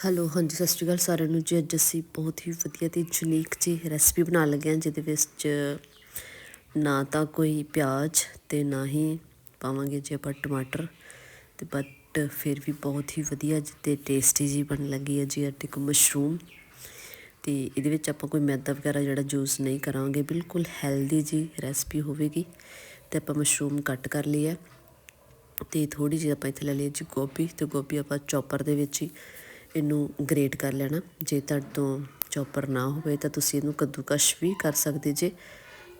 Hello ਹਾਂਜੀ, ਸਤਿ ਸ਼੍ਰੀ ਅਕਾਲ ਸਾਰਿਆਂ ਨੂੰ। ਜੀ, ਅੱਜ ਅਸੀਂ ਬਹੁਤ ਹੀ ਵਧੀਆ ਤੇ ਯੂਨੀਕ ਜੀ ਰੈਸਪੀ ਬਣਾਉਣ ਲੱਗੇ ਹਾਂ, ਜਿਹਦੇ ਵਿੱਚ ਨਾ ਤਾਂ ਕੋਈ ਪਿਆਜ਼ ਤੇ ਨਾ ਹੀ ਪਾਵਾਂਗੇ ਜੀ ਆਪਾਂ ਟਮਾਟਰ ਤੇ ਬਟ ਫਿਰ ਵੀ ਬਹੁਤ ਹੀ ਵਧੀਆ ਤੇ ਟੇਸਟੀ ਜੀ ਬਣ ਲੱਗੀ ਹੈ ਜੀ ਅੱਜ ਇੱਕ ਮਸ਼ਰੂਮ ਤੇ ਇਹਦੇ ਵਿੱਚ ਆਪਾਂ ਕੋਈ ਮੈਦਾ ਵਗੈਰਾ ਜਿਹੜਾ ਯੂਜ਼ ਨਹੀਂ ਕਰਾਂਗੇ, ਬਿਲਕੁਲ ਹੈਲਦੀ ਜੀ ਰੈਸਪੀ ਹੋਵੇਗੀ। ਤੇ ਆਪਾਂ ਮਸ਼ਰੂਮ ਕੱਟ ਕਰ ਲਈ ਹੈ। ਤੇ ਥੋੜੀ ਜਿਹੀ ਆਪਾਂ ਇੱਥੇ ਲੈ ਲਈ ਜੀ ਗੋਭੀ। ਤੇ ਗੋਭੀ ਆਪਾਂ ਚੌਪਰ ਦੇ ਵਿੱਚ ਹੀ ਇਹਨੂੰ ਗ੍ਰੇਟ ਕਰ ਲੈਣਾ। ਜੇ ਤੁਹਾਡੇ ਤੋਂ ਚੌਪਰ ਨਾ ਹੋਵੇ ਤਾਂ ਤੁਸੀਂ ਇਹਨੂੰ ਕੱਦੂਕਸ਼ ਵੀ ਕਰ ਸਕਦੇ ਜੇ।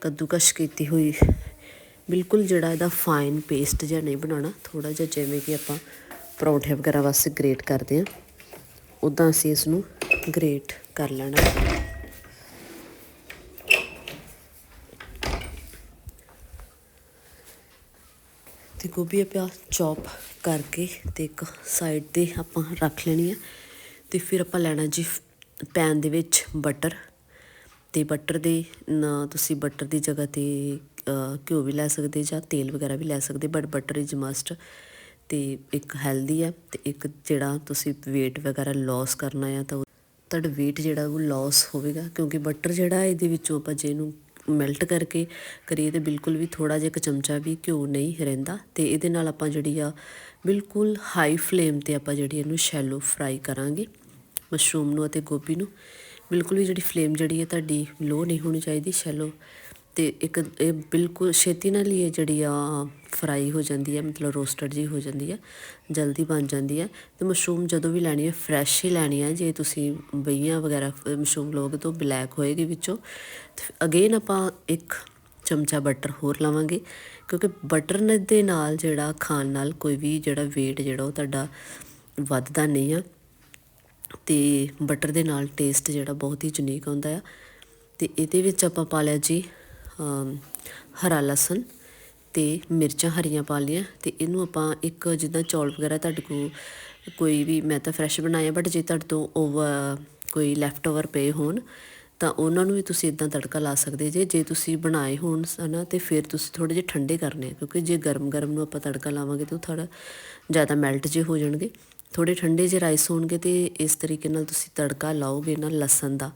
ਕੱਦੂਕਸ਼ ਕੀਤੀ ਹੋਈ, ਬਿਲਕੁਲ ਜਿਹੜਾ ਇਹਦਾ ਫਾਈਨ ਪੇਸਟ ਜਿਹਾ ਨਹੀਂ ਬਣਾਉਣਾ। ਥੋੜਾ ਜਿਹਾ ਜਿਵੇਂ ਕਿ ਆਪਾਂ ਪਰੌਂਠੇ ਵਗੈਰਾ ਵਾਸਤੇ ਗ੍ਰੇਟ ਕਰਦੇ ਆ ਉਦਾਂ ਅਸੀਂ ਇਸ ਨੂੰ ਗ੍ਰੇਟ ਕਰ ਲੈਣਾ। ਤੇ ਗੋਭੀ ਆਪਾਂ ਚੌਪ ਕਰਕੇ ਤੇ ਇੱਕ ਸਾਈਡ ਤੇ ਆਪਾਂ ਰੱਖ ਲੈਣੀ ਆ। ਤੇ ਫਿਰ ਆਪਾਂ ਲੈਣਾ ਜੀ ਪੈਨ ਦੇ ਵਿੱਚ ਬਟਰ ਤੇ ਬਟਰ ਦੇ ਨਾ ਤੁਸੀਂ ਬਟਰ ਦੀ ਜਗ੍ਹਾ ਤੇ ਘਿਓ ਵੀ ਲੈ ਸਕਦੇ ਜਾਂ ਤੇਲ ਵਗੈਰਾ ਵੀ ਲੈ ਸਕਦੇ ਬਟ ਬਟਰ ਇਜ਼ ਮਸਟ ਤੇ ਇੱਕ ਹੈਲਦੀ ਹੈ ਤੇ ਇੱਕ ਜਿਹੜਾ ਤੁਸੀਂ weight ਵਗੈਰਾ ਲਾਸ ਕਰਨਾ ਆ ਤਾਂ ਤੁਹਾਡਾ weight ਜਿਹੜਾ ਉਹ ਲਾਸ ਹੋਵੇਗਾ ਕਿਉਂਕਿ ਬਟਰ ਜਿਹੜਾ ਇਹਦੇ ਵਿੱਚੋਂ ਆਪਾਂ ਜੇ ਇਹਨੂੰ ਮੈਲਟ ਕਰਕੇ ਕਰੀਏ ਤੇ ਬਿਲਕੁਲ ਵੀ ਥੋੜਾ ਜਿਹਾ ਇੱਕ ਚਮਚਾ ਵੀ ਘਿਓ ਨਹੀਂ ਰਹਿੰਦਾ ਤੇ ਇਹਦੇ ਨਾਲ ਆਪਾਂ ਜਿਹੜੀ ਆ ਬਿਲਕੁਲ ਹਾਈ ਫਲੇਮ ਤੇ ਆਪਾਂ ਜਿਹੜੀ ਇਹਨੂੰ ਸ਼ੈਲੋ ਫਰਾਈ ਕਰਾਂਗੇ ਮਸ਼ਰੂਮ ਨੂੰ ਅਤੇ ਗੋਭੀ ਨੂੰ। ਬਿਲਕੁਲ ਵੀ ਜਿਹੜੀ ਫਲੇਮ ਜਿਹੜੀ ਹੈ ਤੁਹਾਡੀ ਲੋ ਨਹੀਂ ਹੋਣੀ ਚਾਹੀਦੀ ਸ਼ੈਲੋ ਅਤੇ ਇੱਕ ਇਹ ਬਿਲਕੁਲ ਛੇਤੀ ਨਾਲ ਹੀ ਇਹ ਜਿਹੜੀ ਆ, ਫਰਾਈ ਹੋ ਜਾਂਦੀ ਹੈ, ਮਤਲਬ ਰੋਸਟਡ ਜੀ ਹੋ ਜਾਂਦੀ ਹੈ, ਜਲਦੀ ਬਣ ਜਾਂਦੀ ਹੈ ਅਤੇ ਮਸ਼ਰੂਮ ਜਦੋਂ ਵੀ ਲੈਣੀ ਹੈ ਫਰੈਸ਼ ਹੀ ਲੈਣੀ ਹੈ, ਜੇ ਤੁਸੀਂ ਬਈਆਂ ਵਗੈਰਾ ਮਸ਼ਰੂਮ ਲੋਗੇ ਤਾਂ ਬਲੈਕ ਹੋਏਗੀ ਵਿੱਚੋਂ। ਅਗੇਨ ਆਪਾਂ ਇੱਕ ਚਮਚਾ ਬਟਰ ਹੋਰ ਲਾਵਾਂਗੇ, ਕਿਉਂਕਿ ਬਟਰ ਦੇ ਨਾਲ ਜਿਹੜਾ ਖਾਣ ਨਾਲ ਕੋਈ ਵੀ ਜਿਹੜਾ weight ਜਿਹੜਾ ਉਹ ਤੁਹਾਡਾ ਵੱਧਦਾ ਨਹੀਂ ਆ। ਤੇ ਬਟਰ ਦੇ ਨਾਲ ਟੇਸਟ ਜਿਹੜਾ ਬਹੁਤ ਹੀ ਯੂਨੀਕ ਆਉਂਦਾ ਆ। ਤੇ ਇਹਦੇ ਵਿੱਚ ਆਪਾਂ ਪਾ ਲਿਆ ਜੀ ਹਰਾ ਲਸਣ ਅਤੇ ਮਿਰਚਾਂ ਹਰੀਆਂ ਪਾ ਲਈਆਂ ਅਤੇ ਇਹਨੂੰ ਆਪਾਂ ਇੱਕ ਜਿੱਦਾਂ ਚੌਲ ਵਗੈਰਾ ਤੁਹਾਡੇ ਕੋਲ ਕੋਈ ਵੀ ਮੈਂ ਤਾਂ ਫਰੈਸ਼ ਬਣਾਇਆ ਬਟ ਜੇ ਤੁਹਾਡੇ ਤੋਂ ਓਵਰ ਕੋਈ ਲੈਫਟ ਓਵਰ ਪਏ ਹੋਣ ਤਾਂ ਉਹਨਾਂ ਨੂੰ ਵੀ ਤੁਸੀਂ ਇਦਾਂ ਤੜਕਾ ਲਾ ਸਕਦੇ ਜੇ ਜੇ ਤੁਸੀਂ ਬਣਾਏ ਹੋਣ ਹਨਾ ਤੇ ਫਿਰ ਤੁਸੀਂ ਥੋੜੇ ਜਿਹਾ ਠੰਡੇ ਕਰਨੇ ਆ ਕਿਉਂਕਿ ਜੇ ਗਰਮ-ਗਰਮ ਨੂੰ ਆਪਾਂ ਤੜਕਾ ਲਾਵਾਂਗੇ ਤਾਂ ਥੋੜਾ ਜ਼ਿਆਦਾ ਮੈਲਟ ਜੇ ਹੋ ਜਾਣਗੇ। ਥੋੜੇ ਠੰਡੇ ਜੇ ਰਾਈਸ ਹੋਣਗੇ ਤੇ ਇਸ ਤਰੀਕੇ ਨਾਲ ਤੁਸੀਂ ਤੜਕਾ ਲਾਓਗੇ ਨਾ ਲਸਣ ਦਾ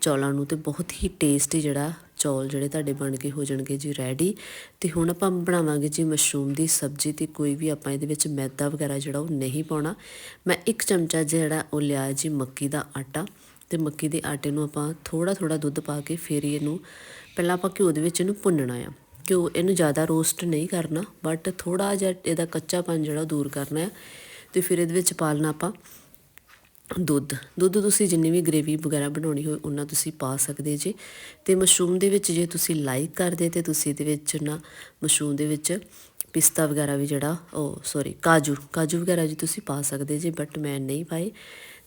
ਚੌਲਾਂ ਨੂੰ ਤੇ ਬਹੁਤ ਹੀ ਟੇਸਟੀ ਜਿਹੜਾ ਚੌਲ ਜਿਹੜੇ ਤੁਹਾਡੇ ਬਣ ਕੇ ਹੋ ਜਾਣਗੇ ਜੀ ਰੈਡੀ ਤੇ ਹੁਣ ਆਪਾਂ ਬਣਾਵਾਂਗੇ ਜੀ ਮਸ਼ਰੂਮ ਦੀ ਸਬਜ਼ੀ ਤੇ ਕੋਈ ਵੀ ਆਪਾਂ ਇਹਦੇ ਵਿੱਚ ਮੈਦਾ ਵਗੈਰਾ ਜਿਹੜਾ ਉਹ ਨਹੀਂ ਪਾਉਣਾ। ਮੈਂ ਇੱਕ ਚਮਚਾ ਜਿਹੜਾ ਉਹ ਲਿਆ ਜੀ ਮੱਕੀ ਦਾ ਆਟਾ ਤੇ ਮੱਕੀ ਦੇ ਆਟੇ ਨੂੰ ਆਪਾਂ ਥੋੜਾ ਥੋੜਾ ਦੁੱਧ ਪਾ ਕੇ ਫੇਰ ਇਹਨੂੰ ਪਹਿਲਾਂ ਆਪਾਂ ਘਿਓ ਦੇ ਵਿੱਚ ਇਹਨੂੰ ਭੁੰਨਣਾ ਆ। ਘਿਓ ਇਹਨੂੰ ਜ਼ਿਆਦਾ ਰੋਸਟ ਨਹੀਂ ਕਰਨਾ ਬਟ ਥੋੜਾ ਜਿਹਾ ਇਹਦਾ ਕੱਚਾਪਨ ਜਿਹੜਾ ਦੂਰ ਕਰਨਾ ਹੈ ਤੇ ਫਿਰ ਇਹਦੇ ਵਿੱਚ ਪਾਲਣਾ ਆਪਾਂ ਦੁੱਧ ਦੁੱਧ ਤੁਸੀਂ ਜਿੰਨੀ ਵੀ ਗ੍ਰੇਵੀ ਵਗੈਰਾ ਬਣਾਉਣੀ ਹੋਵੇ ਉਹਨਾਂ ਤੁਸੀਂ ਪਾ ਸਕਦੇ ਜੇ। ਤੇ ਮਸ਼ਰੂਮ ਦੇ ਵਿੱਚ ਜੇ ਤੁਸੀਂ ਲਾਈਕ ਕਰਦੇ ਤੇ ਤੁਸੀਂ ਇਹਦੇ ਵਿੱਚ ਨਾ ਮਸ਼ਰੂਮ ਦੇ ਵਿੱਚ ਪਿਸਤਾ ਵਗੈਰਾ ਵੀ ਜਿਹੜਾ, ਉਹ ਸੌਰੀ ਕਾਜੂ ਕਾਜੂ ਵਗੈਰਾ ਜੀ ਤੁਸੀਂ ਪਾ ਸਕਦੇ ਜੇ ਬਟ ਮੈਂ ਨਹੀਂ ਪਾਏ।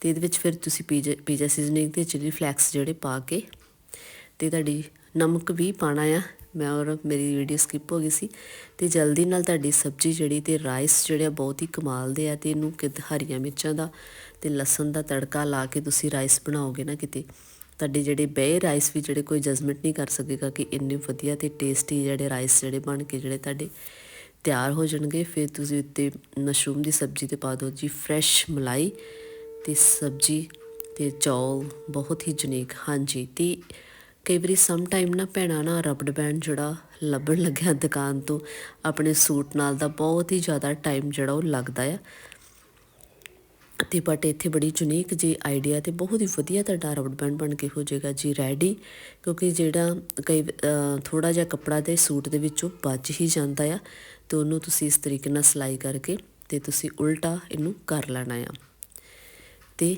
ਤੇ ਇਹਦੇ ਵਿੱਚ ਫਿਰ ਤੁਸੀਂ ਪੀਜ਼ਾ ਪੀਜ਼ਾ ਸੀਜ਼ਨਿੰਗ ਤੇ ਚਿਲੀ ਫਲੈਕਸ ਜਿਹੜੇ ਪਾ ਕੇ ਤੇ ਤੁਹਾਡੀ ਨਮਕ ਵੀ ਪਾਣਾ ਆ। ਮੈਂ ਔਰ ਮੇਰੀ ਵੀਡੀਓ ਸਕਿਪ ਹੋ ਗਈ ਸੀ ਤੇ ਜਲਦੀ ਨਾਲ ਤੁਹਾਡੀ ਸਬਜ਼ੀ ਜਿਹੜੀ ਤੇ ਰਾਈਸ ਜਿਹੜੇ ਬਹੁਤ ਹੀ ਕਮਾਲ ਦੇ ਆ ਤੇ ਇਹਨੂੰ ਕਿ ਹਰੀਆਂ ਮਿਰਚਾਂ ਦਾ ਤੇ ਲਸਣ ਦਾ ਤੜਕਾ ਲਾ ਕੇ ਤੁਸੀਂ ਰਾਈਸ ਬਣਾਓਗੇ ਨਾ ਕਿਤੇ, ਤੁਹਾਡੇ ਜਿਹੜੇ ਬੇ ਰਾਈਸ ਵੀ ਜਿਹੜੇ ਕੋਈ ਜਜਮੈਂਟ ਨਹੀਂ ਕਰ ਸਕੇਗਾ ਕਿ ਇੰਨੇ ਵਧੀਆ ਤੇ ਟੇਸਟੀ ਜਿਹੜੇ ਰਾਈਸ ਜਿਹੜੇ ਬਣ ਕੇ ਜਿਹੜੇ ਤੁਹਾਡੇ ਤਿਆਰ ਹੋ ਜਾਣਗੇ, ਫਿਰ ਤੁਸੀਂ ਉੱਤੇ ਮਸ਼ਰੂਮ ਦੀ ਸਬਜ਼ੀ ਤੇ ਪਾ ਦਿਓ ਜੀ ਫਰੈਸ਼ ਮਲਾਈ ਤੇ ਸਬਜ਼ੀ ਤੇ ਚੌਲ ਬਹੁਤ ਹੀ ਯੂਨੀਕ ਹਾਂਜੀ ਤੇ ਕਈ ਵਾਰੀ ਸਮ ਟਾਈਮ ਨਾ ਭੈਣਾ ਨਾ ਰਬੜ ਬੈਂਡ ਜਿਹੜਾ ਲੱਭਣ ਲੱਗਿਆ ਦੁਕਾਨ ਤੋਂ, ਆਪਣੇ ਸੂਟ ਨਾਲ ਦਾ ਬਹੁਤ ਹੀ ਜ਼ਿਆਦਾ ਟਾਈਮ ਜਿਹੜਾ ਉਹ ਲੱਗਦਾ ਆ। ਤੇ ਬਟ ਇੱਥੇ ਬੜੀ ਯੂਨੀਕ ਜੀ ਆਈਡੀਆ ਤੇ ਬਹੁਤ ਹੀ ਵਧੀਆ ਤੁਹਾਡਾ ਰਬੜ ਬੈਂਡ ਬਣ ਕੇ ਹੋ ਜਾਏਗਾ ਜੀ ਰੈਡੀ ਕਿਉਂਕਿ ਜਿਹੜਾ ਕਈ ਥੋੜਾ ਜਿਹਾ ਕੱਪੜਾ ਦੇ ਸੂਟ ਦੇ ਵਿੱਚੋਂ ਬਚ ਹੀ ਜਾਂਦਾ ਆ ਤੇ ਉਹਨੂੰ ਤੁਸੀਂ ਇਸ ਤਰੀਕੇ ਨਾਲ ਸਲਾਈ ਕਰਕੇ ਤੇ ਤੁਸੀਂ ਉਲਟਾ ਇਹਨੂੰ ਕਰ ਲੈਣਾ ਆ। ਤੇ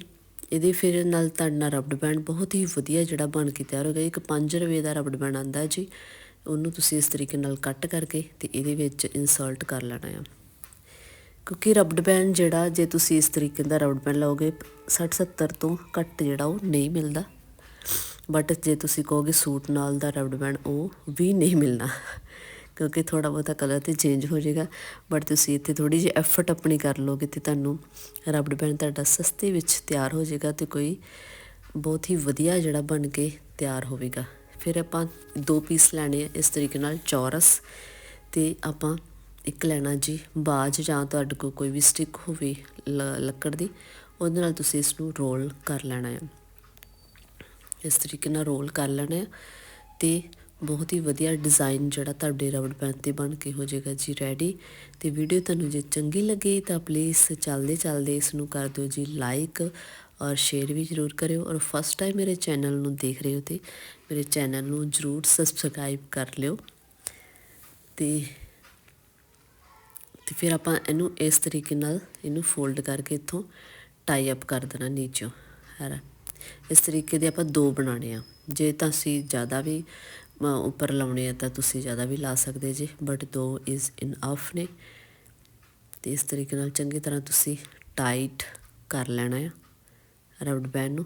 ਇਹਦੇ ਫਿਰ ਨਾਲ ਤੁਹਾਡਾ ਰਬੜ ਬੈਂਡ ਬਹੁਤ ਹੀ ਵਧੀਆ ਜਿਹੜਾ ਬਣ ਕੇ ਤਿਆਰ ਹੋ ਗਿਆ। ਇੱਕ 5 ਰੁਪਏ ਦਾ ਰਬੜ ਬੈਂਡ ਆਂਦਾ ਜੀ। ਉਹਨੂੰ ਤੁਸੀਂ ਇਸ ਤਰੀਕੇ ਨਾਲ ਕੱਟ ਕਰਕੇ ਤੇ ਇਹਦੇ ਵਿੱਚ ਇਨਸਰਟ ਕਰ ਲੈਣਾ ਆ। ਕਿਉਂਕਿ ਰਬੜ ਬੈਂਡ ਜਿਹੜਾ, ਜੇ ਤੁਸੀਂ ਇਸ ਤਰੀਕੇ ਦਾ ਰਬੜ ਬੈਂਡ ਲਓਗੇ 60 70 ਤੋਂ ਘੱਟ ਜਿਹੜਾ ਉਹ ਨਹੀਂ ਮਿਲਦਾ। ਬਟ ਜੇ ਤੁਸੀਂ ਕਹੋਗੇ ਸੂਟ ਨਾਲ ਦਾ ਰਬੜ ਬੈਂਡ, ਉਹ ਵੀ ਨਹੀਂ ਮਿਲਣਾ। ਕਿਉਂਕਿ ਥੋੜਾ ਬਹੁਤਾ ਕਲਰ ਤੇ ਚੇਂਜ ਹੋ ਜਾਏਗਾ। ਬਟ ਤੁਸੀਂ ਇੱਥੇ ਥੋੜੀ ਜਿਹੀ ਐਫਰਟ ਆਪਣੀ ਕਰ ਲੋਗੇ ਤੇ ਤੁਹਾਨੂੰ ਰਬੜ ਬੈਂਡ ਤੁਹਾਡਾ ਸਸਤੇ ਵਿੱਚ ਤਿਆਰ ਹੋ ਜਾਏਗਾ ਤੇ ਕੋਈ ਬਹੁਤ ਹੀ ਵਧੀਆ ਜਿਹੜਾ ਬਣ ਕੇ ਤਿਆਰ ਹੋਵੇਗਾ। ਫਿਰ ਆਪਾਂ ਦੋ ਪੀਸ ਲੈਣੇ ਆ ਇਸ ਤਰੀਕੇ ਨਾਲ ਚੌਰਸ ਤੇ ਆਪਾਂ ਇੱਕ ਲੈਣਾ ਜੀ ਬਾਜ ਜਾਂ ਤੁਹਾਡੇ ਕੋਲ ਕੋਈ ਵੀ ਸਟਿਕ ਹੋਵੇ ਲੱਕੜ ਦੀ, ਉਹਦੇ ਨਾਲ ਤੁਸੀਂ ਇਸ ਨੂੰ ਰੋਲ ਕਰ ਲੈਣਾ ਹੈ ਇਸ ਤਰੀਕੇ ਨਾਲ ਰੋਲ ਕਰ ਲੈਣਾ ਹੈ ਤੇ ਬਹੁਤ ਹੀ ਵਧੀਆ ਡਿਜ਼ਾਈਨ ਜਿਹੜਾ ਤੁਹਾਡੇ ਰਬੜ ਬੈਂਡ ਤੇ ਬਣ ਕੇ ਹੋ ਜਾਏਗਾ ਜੀ ਰੈਡੀ ਤੇ ਵੀਡੀਓ ਤੁਹਾਨੂੰ ਜੇ ਚੰਗੀ ਲੱਗੇ ਤਾਂ ਪਲੀਜ਼ ਚੱਲਦੇ ਚੱਲਦੇ ਇਸ ਨੂੰ ਕਰ ਦਿਓ ਜੀ ਲਾਈਕ ਔਰ ਸ਼ੇਅਰ ਵੀ ਜ਼ਰੂਰ ਕਰਿਓ। ਔਰ ਫਸਟ ਟਾਈਮ ਮੇਰੇ ਚੈਨਲ ਨੂੰ ਦੇਖ ਰਹੇ ਹੋ ਤੇ ਮੇਰੇ ਚੈਨਲ ਨੂੰ ਜ਼ਰੂਰ ਸਬਸਕ੍ਰਾਈਬ ਕਰ ਲਿਓ। ਤੇ ਤੇ ਫਿਰ ਆਪਾਂ ਇਹਨੂੰ ਇਸ ਤਰੀਕੇ ਨਾਲ ਇਹਨੂੰ ਫੋਲਡ ਕਰਕੇ ਇੱਥੋਂ ਟਾਈ ਅਪ ਕਰ ਦੇਣਾ ਨੀਚੋਂ, ਹੈ ਇਸ ਤਰੀਕੇ ਦੇ ਆਪਾਂ ਦੋ ਬਣਾਣੇ ਆ। ਜੇ ਤਾਂ ਅਸੀਂ ਜ਼ਿਆਦਾ ਵੀ ਉੱਪਰ ਲਾਉਣੇ ਆ ਤਾਂ ਤੁਸੀਂ ਜ਼ਿਆਦਾ ਵੀ ਲਾ ਸਕਦੇ ਜੇ ਬਟ ਦੋ ਇਜ਼ ਇਨ ਆਫ ਨੇ। ਤੇ ਇਸ ਤਰੀਕੇ ਨਾਲ ਚੰਗੀ ਤਰ੍ਹਾਂ ਤੁਸੀਂ ਟਾਈਟ ਕਰ ਲੈਣਾ ਆ ਰਬੜ ਬੈਂਡ ਨੂੰ।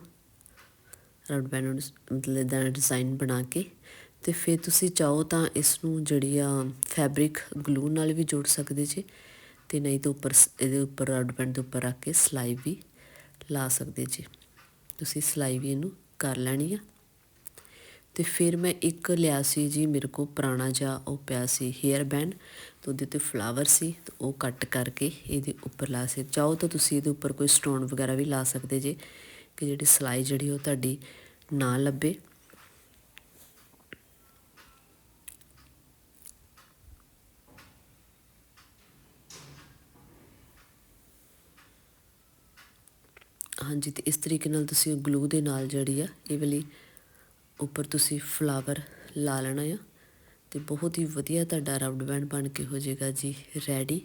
ਰਬੜ ਬੈਂਡ ਨੂੰ ਮਤਲਬ ਇਦਾਂ ਡਿਜ਼ਾਈਨ ਬਣਾ ਕੇ, ਤੇ ਫਿਰ ਤੁਸੀਂ ਚਾਹੋ ਤਾਂ ਇਸ ਨੂੰ ਜਿਹੜੀ ਆ ਫੈਬਰਿਕ ਗਲੂ ਨਾਲ ਵੀ ਜੋੜ ਸਕਦੇ ਜੇ, ਤੇ ਨਹੀਂ ਤਾਂ ਉੱਪਰ ਸ- ਇਹਦੇ ਉੱਪਰ ਰਬੜ ਬੈਂਡ ਦੇ ਉੱਪਰ ਰੱਖ ਕੇ ਸਿਲਾਈ ਵੀ ਲਾ ਸਕਦੇ ਜੀ। ਤੁਸੀਂ ਸਿਲਾਈ ਵੀ ਇਹਨੂੰ ਕਰ ਲੈਣੀ ਆ। ਤੇ ਫਿਰ ਮੈਂ ਇੱਕ ਲਿਆ ਸੀ ਜੀ ਮੇਰੇ ਕੋ ਪੁਰਾਣਾ ਜਿਹਾ, ਉਹ ਪਿਆ ਸੀ ਹੇਅਰ ਬੈਂਡ ਤੇ ਉਹਦੇ ਤੇ ਫਲਾਵਰ ਸੀ ਤੇ ਉਹ ਕੱਟ ਕਰਕੇ ਇਹਦੇ ਉੱਪਰ ਲਾ ਸੀ। ਚਾਹੋ ਤਾਂ ਤੁਸੀਂ ਇਹਦੇ ਉੱਪਰ ਕੋਈ ਸਟੋਨ ਵਗੈਰਾ ਵੀ ਲਾ ਸਕਦੇ ਜੇ ਕਿ ਜਿਹੜੀ ਸਿਲਾਈ ਜਿਹੜੀ ਉਹ ਤੁਹਾਡੀ ਨਾ ਲੱਭੇ। ਹਾਂਜੀ, ਤੇ ਇਸ ਤਰੀਕੇ ਨਾਲ ਤੁਸੀਂ ਗਲੂ ਦੇ ਨਾਲ ਜਿਹੜੀ ਆ, ਇਹ ਵਾਲੀ ਉੱਪਰ ਤੁਸੀਂ ਫਲਾਵਰ ਲਾ ਲੈਣਾ ਆ ਅਤੇ ਬਹੁਤ ਹੀ ਵਧੀਆ ਤੁਹਾਡਾ ਰਬੜ ਬੈਂਡ ਬਣ ਕੇ ਹੋ ਜਾਏਗਾ ਜੀ ਰੈਡੀ